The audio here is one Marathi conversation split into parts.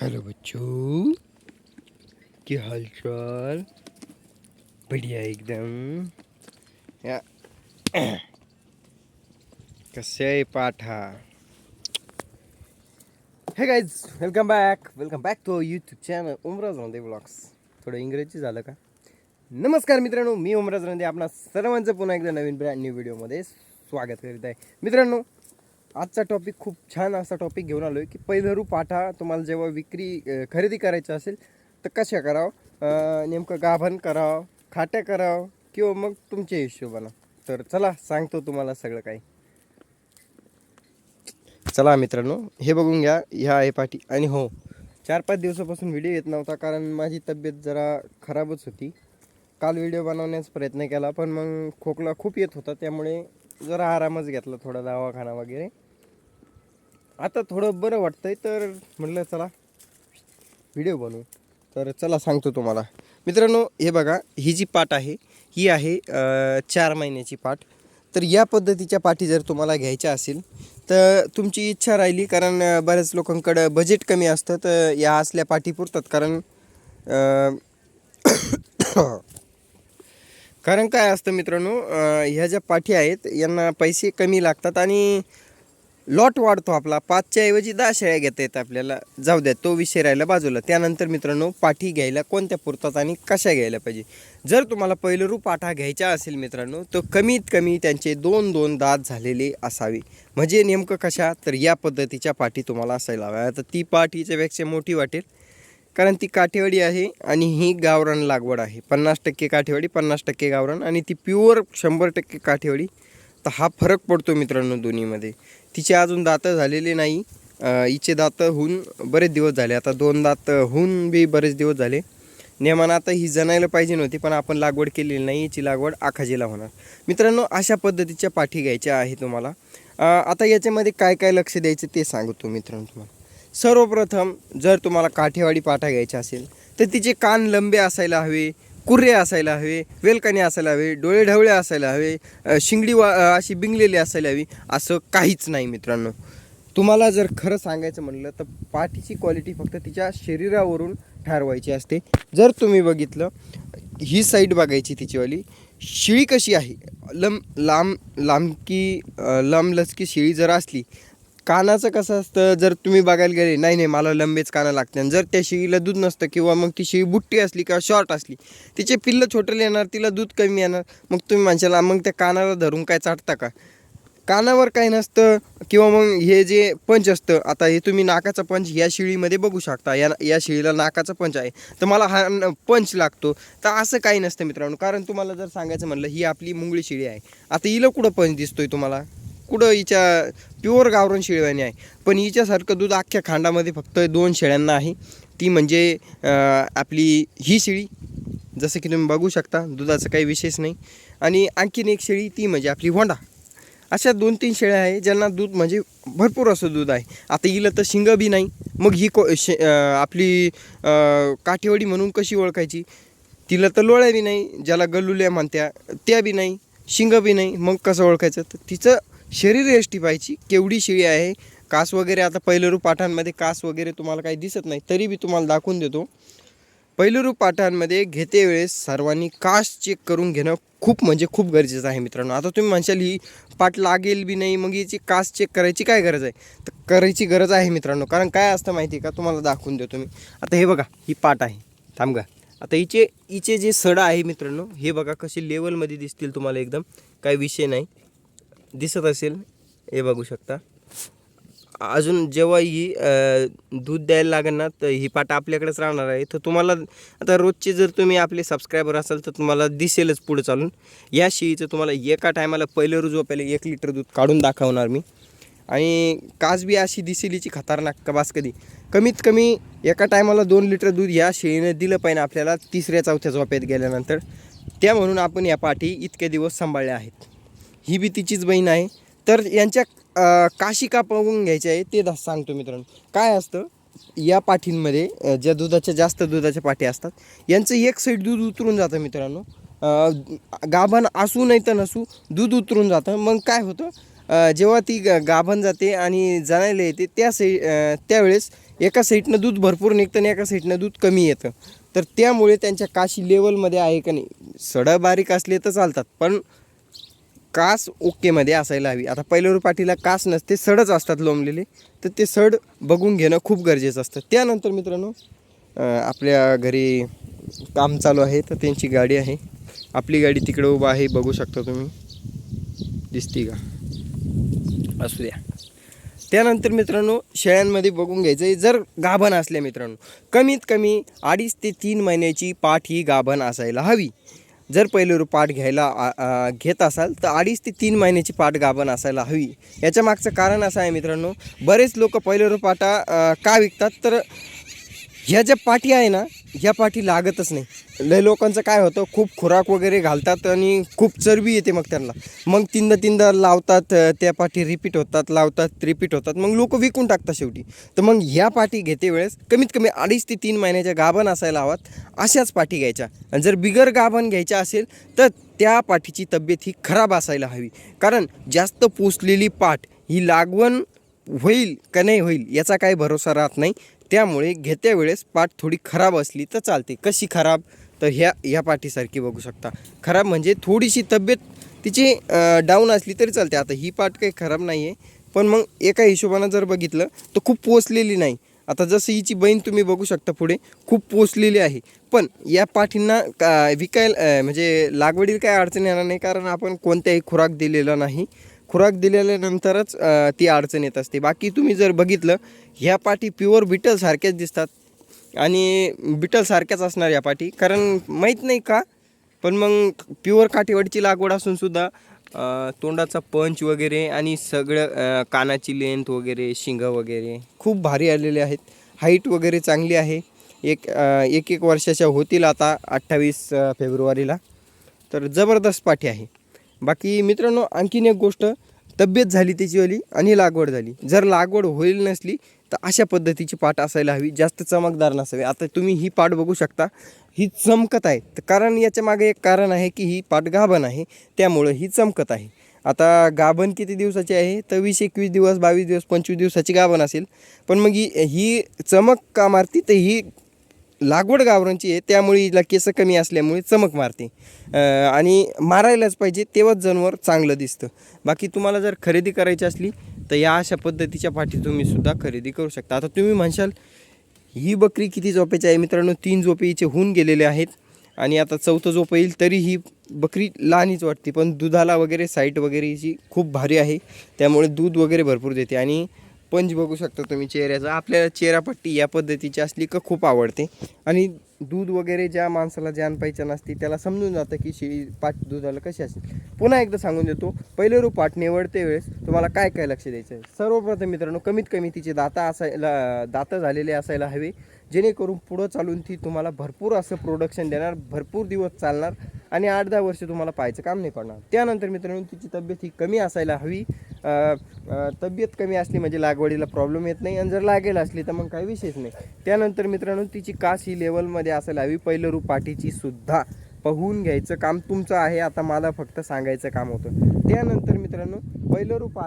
हेलो बच्चों की हाल चाल बढ़िया एकदम। या कसे आहे पाठा? Hey guys welcome back welcome back to YouTube channel Umraj Rande vlogs थोडं इंग्रजी झालं का? नमस्कार मित्रांनो मी उमराज रांदे आपणा सर्वांचं पुन्हा एकदा नवीन ब्रँड न्यू व्हिडिओमध्ये स्वागत करीत आहे. मित्रांनो आजचा टॉपिक खूप छान असा टॉपिक घेऊन आलो आहे की पहिलं पाठा तुम्हाला जेव्हा विक्री खरेदी करायचं असेल तर कशा करावं? नेमकं गाभण करावं खाट्या करावं किंवा मग तुमच्या हिशोबानं? तर चला सांगतो तुम्हाला सगळं काही. चला मित्रांनो हे बघून घ्या ह्या आहे पाठी. आणि हो चार पाच दिवसापासून व्हिडिओ येत नव्हता कारण माझी तब्येत जरा खराबच होती. काल व्हिडिओ बनवण्याचा प्रयत्न केला पण मग खोकला खूप येत होता त्यामुळे जरा आरामच घेतला थोडा दवाखाना वगैरे. आता थोडं बरं वाटतंय तर म्हटलं चला व्हिडिओ बनवू. तर चला सांगतो तुम्हाला. मित्रांनो हे बघा ही जी पाट आहे ही आहे चार महिन्याची पाट. तर या पद्धतीच्या पाठी जर तुम्हाला घ्यायच्या असेल तर तुमची इच्छा राहिली कारण बऱ्याच लोकांकडं बजेट कमी असतं तर या असल्या पाठी पुरतात. कारण कारण काय असतं मित्रांनो ह्या ज्या पाठी आहेत यांना पैसे कमी लागतात आणि लॉट वाढतो आपला. पाचच्या ऐवजी दहा शेळ्या घेता येतात आपल्याला. जाऊ द्या तो विषय राहिला बाजूला. त्यानंतर मित्रांनो पाठी घ्यायला कोणत्या पुरतात आणि कशा घ्यायला पाहिजे? जर तुम्हाला पहिलरू पाठा घ्यायचा असेल मित्रांनो तर कमीत कमी त्यांचे दोन दोन दात झालेले असावे. म्हणजे नेमकं कशा? तर या पद्धतीच्या पाठी तुम्हाला असायला हव्या. आता ती पाठीच्या हिच्यापेक्षा मोठी वाटेल. कारण ती काठेवाडी आहे आणि ही गावरान लागवड आहे. पन्नास टक्के काठेवाडी पन्नास टक्के गावरान आणि ती प्युअर शंभर टक्के काठेवाडी. तर हा फरक पडतो मित्रांनो दोन्हीमध्ये. तिचे अजून दातं झालेले नाही. हिचे दातं होऊन बरेच दिवस झाले. आता दोन दात होऊन बी बरेच दिवस झाले. नेमानं आता ही जणायला पाहिजे नव्हती पण आपण लागवड केलेली नाही. हिची लागवड आखाजीला होणार. मित्रांनो अशा पद्धतीच्या पाठी घ्यायच्या आहे तुम्हाला. आता याच्यामध्ये काय काय लक्ष द्यायचं ते सांगतो मित्रांनो तुम्हाला. सर्वप्रथम जर तुम्हाला काठेवाडी पाठा घ्यायचा असेल तर तिचे कान लंबे असायला हवे. कुर्रे असायला हवे वेलकाने असायला हवे डोळे ढवळे असायला हवे शिंगडी वा अशी बिंगलेली असायला हवी असं काहीच नाही मित्रांनो. तुम्हाला जर खरं सांगायचं म्हणलं तर पाठीची क्वालिटी फक्त तिच्या शरीरावरून ठरवायची असते. जर तुम्ही बघितलं ही साईड बघायची तिचीवाली शिळी कशी आहे? लम लांब लांबकी लांबलचकी शिळी जर असली कानाचं कसं असतं? जर तुम्ही बघायला गेले नाही नाही मला लंबेच कानं लागते. आणि जर त्या शिळीला दूध नसतं किंवा मग ती शिळी बुट्टी असली किंवा शॉर्ट असली तिचे पिल्लं छोटेले येणार तिला दूध कमी येणार. मग तुम्ही माणसाला मग त्या कानाला धरून काय चाटता का? कानावर काही नसतं किंवा मग हे जे पंच असतं आता हे तुम्ही नाकाचा पंच या शिळीमध्ये बघू शकता. या या शिळीला नाकाचा पंच आहे. तर मला हा पंच लागतो. तर असं काही नसतं मित्रांनो. कारण तुम्हाला जर सांगायचं म्हणलं ही आपली मुंगळी शिळी आहे. आता हिला कुठं पंच दिसतोय तुम्हाला? कुठं हिच्या प्युअर गावरण शेळीवाणी आहे. पण हिच्यासारखं दूध अख्ख्या खांडामध्ये फक्त दोन शेळ्यांना आहे. ती म्हणजे आपली ही शेळी. जसं की तुम्ही बघू शकता दुधाचं काही विशेष नाही. आणि आणखीन एक शेळी ती म्हणजे आपली होंडा. अशा दोन तीन शेळ्या आहे ज्यांना दूध म्हणजे भरपूर असं दूध आहे. आता हिला तर शिंग बी नाही. मग ही को शे आपली अं, काठेवाडी म्हणून कशी ओळखायची? तिला तर लोळ्या बी नाही ज्याला गल्लुल्या म्हणत्या त्या बी नाही शिंग बी नाही. मग कसं ओळखायचं? तर तिचं शरीर एष्टी पाहिजे केवढी शिळी आहे कास वगैरे आता पहिलं रूप पाठांमध्ये कास वगैरे तुम्हाला काही दिसत नाही तरी बी तुम्हाला दाखवून देतो. पहिलं रूप पाठांमध्ये घेते वेळेस सर्वांनी कास चेक करून घेणं खूप म्हणजे खूप गरजेचं आहे मित्रांनो. आता तुम्ही म्हणशाल ही पाठ लागेल बी नाही मग याची कास चेक करायची काय गरज आहे? तर करायची गरज आहे मित्रांनो कारण काय असतं माहिती आहे का? तुम्हाला दाखवून देतो मी. आता हे बघा ही पाठ आहे. थांबगा आता हिचे हिचे जे सडा आहे मित्रांनो हे बघा कसे लेवलमध्ये दिसतील तुम्हाला एकदम. काही विषय नाही. दिसत असेल हे बघू शकता. अजून जेव्हा ही दूध द्यायला लागेल ना तर ही पाटा आपल्याकडेच राहणार आहे. तर तुम्हाला आता रोजचे जर तुम्ही आपले सबस्क्रायबर असाल तर तुम्हाला दिसेलच पुढे चालून. या शेळीचं तुम्हाला एका टायमाला पहिलं रुजवा पहिले एक लिटर दूध काढून दाखवणार मी. आणि कासबी अशी दिसेल हिची खतरनाक कबास कधी. कमीत कमी एका टायमाला दोन लिटर दूध या शेळीनं दिलं पाहिजे आपल्याला तिसऱ्या चौथ्या झोप्यात गेल्यानंतर. त्या म्हणून आपण या पाठी इतके दिवस सांभाळल्या आहेत. ही बी तिचीच बहीण आहे. तर यांच्या काशी का पळवून घ्यायचे आहे ते दा- सांगतो मित्रांनो. काय असतं या पाठींमध्ये ज्या दुधाच्या जास्त दुधाच्या पाठी असतात यांचं एक साईड दूध उतरून जातं मित्रांनो. गाभण असू नाही तर नसू दूध उतरून जातं. मग काय होतं जेव्हा ती गाभण जाते आणि जणायला येते त्या साई त्यावेळेस एका साईडनं दूध भरपूर निघतं आणि एका साईडनं दूध कमी येतं. तर त्यामुळे त्यांच्या काशी लेवलमध्ये आहे का नाही सडं बारीक असले तर चालतात. पण कास ओकेमध्ये असायला हवी. आता पहिल्या पाठीला कास नसते सडच असतात लोंबलेले. तर ते सड बघून घेणं खूप गरजेचं असतं. त्यानंतर मित्रांनो आपल्या घरी काम चालू आहे तर त्यांची गाडी आहे. आपली गाडी तिकडे उभा आहे बघू शकता तुम्ही. दिसती का? असू द्या. त्यानंतर मित्रांनो शेळ्यांमध्ये बघून घ्यायचं आहे जर गाभण असल्या मित्रांनो कमीत कमी अडीच ते तीन महिन्याची पाठ ही गाभण असायला हवी. जर पहिलं पाठ घ्यायला घेत असाल तर अडीच ते तीन महिन्याची पाठ गाभण असायला हवी. याच्या मागचं कारण असं आहे मित्रांनो बरेच लोक पहिलं पाटा का विकतात? तर ह्या ज्या पाठी आहे ना ह्या पाठी लागतच नाही. लय लोकांचं काय होतं खूप खुराक वगैरे घालतात आणि खूप चरबी येते मग त्यांना. मग तीनदा तीनदा लावतात त्या पाठी रिपीट होतात लावतात रिपीट होतात. मग लोक विकून टाकतात शेवटी. तर मग ह्या पाठी घेते वेळेस कमीत कमी अडीच ते तीन महिन्याच्या गाभण असायला हवात अशाच पाठी घ्यायच्या. आणि जर बिगर गाभण घ्यायच्या असेल तर त्या पाठीची तब्येत ही खराब असायला हवी. कारण जास्त पोचलेली पाठ ही लागवण होईल का नाही होईल याचा काही भरोसा राहत नाही. त्यामुळे घेत्या वेळेस पाठ थोडी खराब असली तर चालते. कशी खराब? तर ह्या ह्या पाठीसारखी बघू शकता. खराब म्हणजे थोडीशी तब्येत तिची डाऊन असली तरी चालते. आता ही पाठ काही खराब नाही आहे पण मग एका हिशोबानं जर बघितलं तर खूप पोचलेली नाही. आता जसं हिची बहीण तुम्ही बघू शकता पुढे खूप पोचलेली आहे. पण या पाठींना का विकायला म्हणजे लागवडीला काय अडचण येणार नाही. कारण आपण कोणत्याही खुराक दिलेला नाही. खुराक दिलेल्यानंतरच ती अडचण येत असते. बाकी तुम्ही जर बघितलं ह्या पाठी प्युअर बिटलसारख्याच दिसतात. आणि बिटलसारख्याच असणार या पाठी. कारण माहीत नाही का पण मग प्युअर काठीवाडीची लागवड असून सुद्धा तोंडाचा पंच वगैरे आणि सगळं कानाची लेंथ वगैरे शिंगं वगैरे खूप भारी आलेले आहेत. हाईट वगैरे चांगली आहे. एक एक एक वर्षाच्या होतील आता अठ्ठावीस फेब्रुवारीला. तर जबरदस्त पाठी आहे. बाकी मित्रांनो आणखीन एक गोष्ट तब्येत झाली त्याचीवाली आणि लागवड झाली. जर लागवड होईल नसली तर अशा पद्धतीची पाट असायला हवी. जास्त चमकदार नसावी. आता तुम्ही ही पाट बघू शकता. ही चमकत आहे. तर कारण याच्या मागे एक कारण आहे की ही पाट गाभण आहे. त्यामुळं ही चमकत आहे. आता गाभण किती दिवसाची आहे? तर वीस एकवीस दिवस बावीस दिवस पंचवीस दिवसाची गाभण असेल. पण मग ही ही चमक का मारती? तर ही लागवड गावरांची आहे त्यामुळे हिला केस कमी असल्यामुळे चमक मारते. आणि मारायलाच पाहिजे तेव्हाच जनावर चांगलं दिसतं. बाकी तुम्हाला जर खरेदी करायची असली तर या अशा पद्धतीच्या पाठी तुम्ही सुद्धा खरेदी करू शकता. आता तुम्ही म्हणशाल ही बकरी किती झोपेची आहे? मित्रांनो तीन झोपे हिचे होऊन गेलेले आहेत. आणि आता चौथं झोप येईल तरी ही बकरी लहानच वाटते. पण दुधाला वगैरे साईट वगैरे हिची खूप भारी आहे. त्यामुळे दूध वगैरे भरपूर देते. आणि पंच बघू शकता तुम्ही चेहऱ्याचा. आपल्याला चेहरापट्टी या पद्धतीची असली का खूप आवडते. आणि दूध वगैरे ज्या माणसाला जान पाहिजे नसते त्याला समजून जातं की शेळी पाट दुधाला कशी असेल. पुन्हा एकदा सांगून देतो पहिले रूप पाठ निवडते वेळेस तुम्हाला काय काय लक्ष द्यायचं आहे? सर्वप्रथम मित्रांनो कमीत कमी तिचे दाता असायला दातं झालेले असायला हवे. जेणेकरून पुढं चालून ती तुम्हाला भरपूर असं प्रोडक्शन देणार भरपूर दिवस चालणार आणि आठ दहा वर्ष तुम्हाला पाहायचं काम नाही पडणार. त्यानंतर मित्रांनो तिची तब्येत ही कमी असायला हवी. तब्येत कमी असली म्हणजे लागवडीला प्रॉब्लेम येत नाही आणि जर लागेल असली तर मग काही विषयच नाही. त्यानंतर मित्रांनो तिची कास ही लेवलमध्ये असायला हवी. पहिलं रूप पाठीची सुद्धा पाहून घ्यायचं काम तुमचं आहे. आता मला फक्त सांगायचं काम होतं. त्यानंतर मित्रांनो पहिलं रूप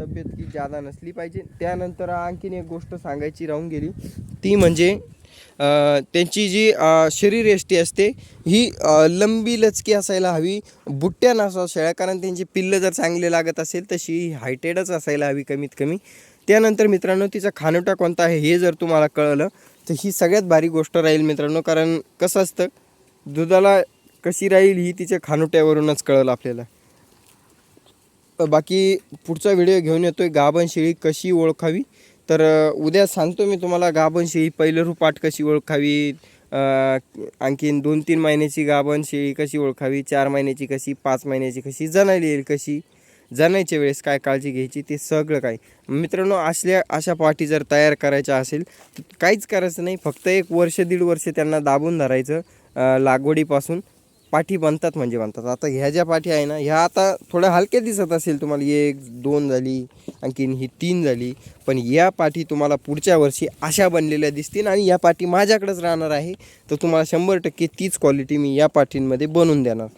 तब्येत ही जादा नसली पाहिजे. त्यानंतर आणखीन एक गोष्ट सांगायची राहून गेली. ती म्हणजे त्यांची जी अ, शरीरयष्टी असते ही लंबी लचकी असायला हवी बुट्ट्या नसावं शेळ्या कारण त्यांची पिल्लं जर चांगले लागत असेल तशी हायटेडच असायला हवी कमीत कमी. त्यानंतर मित्रांनो तिचा खानोटा कोणता आहे हे जर तुम्हाला कळलं तर ही सगळ्यात भारी गोष्ट राहील मित्रांनो कारण कसं असतं दुधाला कशी राहील ही तिच्या खानोट्यावरूनच कळलं आपल्याला. बाकी पुढचा व्हिडिओ घेऊन येतोय. गाभण शेळी कशी ओळखावी? तर उद्या सांगतो मी तुम्हाला गाभण शेळी. पहिलं रूपाट कशी ओळखावी? आणखीन दोन तीन महिन्याची गाभण शेळी कशी ओळखावी? चार महिन्याची कशी? पाच महिन्याची कशी? जनायला येईल कशी? जनायच्या वेळेस काय काळजी घ्यायची? ते सगळं काय. मित्रांनो असल्या अशा पाठी जर तयार करायच्या असेल तर काहीच करायचं नाही. फक्त एक वर्ष दीड वर्ष त्यांना दाबून धरायचं लागवडीपासून. पाठी बनतात म्हणजे बनतात. आता ह्या ज्या पाठी आहे ना ह्या आता थोड्या हलक्या दिसत असेल तुम्हाला एक दोन झाली आणखीन ही तीन झाली पण या पाठी तुम्हाला पुढच्या वर्षी अशा बनलेल्या दिसतील आणि या पाठी माझ्याकडेच राहणार आहे. तर तुम्हाला शंभर टक्के तीच क्वालिटी मी या पाठींमध्ये बनवून देणार.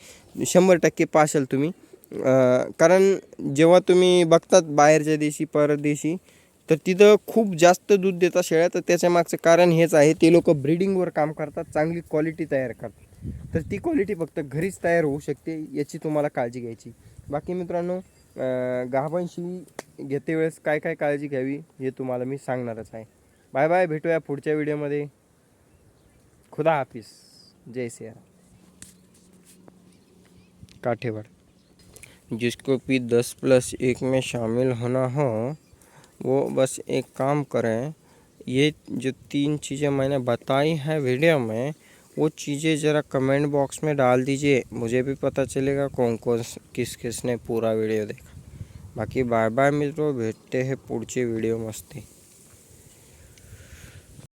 शंभर टक्के पाशाल तुम्ही. कारण जेव्हा तुम्ही बघतात बाहेरच्या देशी परदेशी तर तिथं खूप जास्त दूध देतात शेळ्या. तर त्याच्या मागचं कारण हेच आहे ते लोक ब्रीडिंगवर काम करतात चांगली क्वालिटी तयार करतात. तर ती क्वालिटी फक्त घरीच तयार होऊ शकते, याची तुम्हाला काळजी घ्यायची. बाकी मित्रांनो गाभांशी घेते वेळेस काय काय काळजी घ्यावी, हे तुम्हाला मी सांगणारच आहे. बाय बाय, भेटूया पुढच्या व्हिडिओमध्ये. खुदा हाफिज. जय सिया काठेवाड़. जिसको भी दस प्लस एक में शामिल होना हो, वो बस एक काम करें। ये जो तीन चीज़ें मैंने बताई हैं वीडियो में वो चीज़ें ज़रा कमेंट बॉक्स में डाल दीजिए। मुझे भी पता चलेगा कौन कौन किस किस ने पूरा वीडियो देखा। बाकी बाय बाय मित्रों भेजते हैं पुढची वीडियो मस्ती।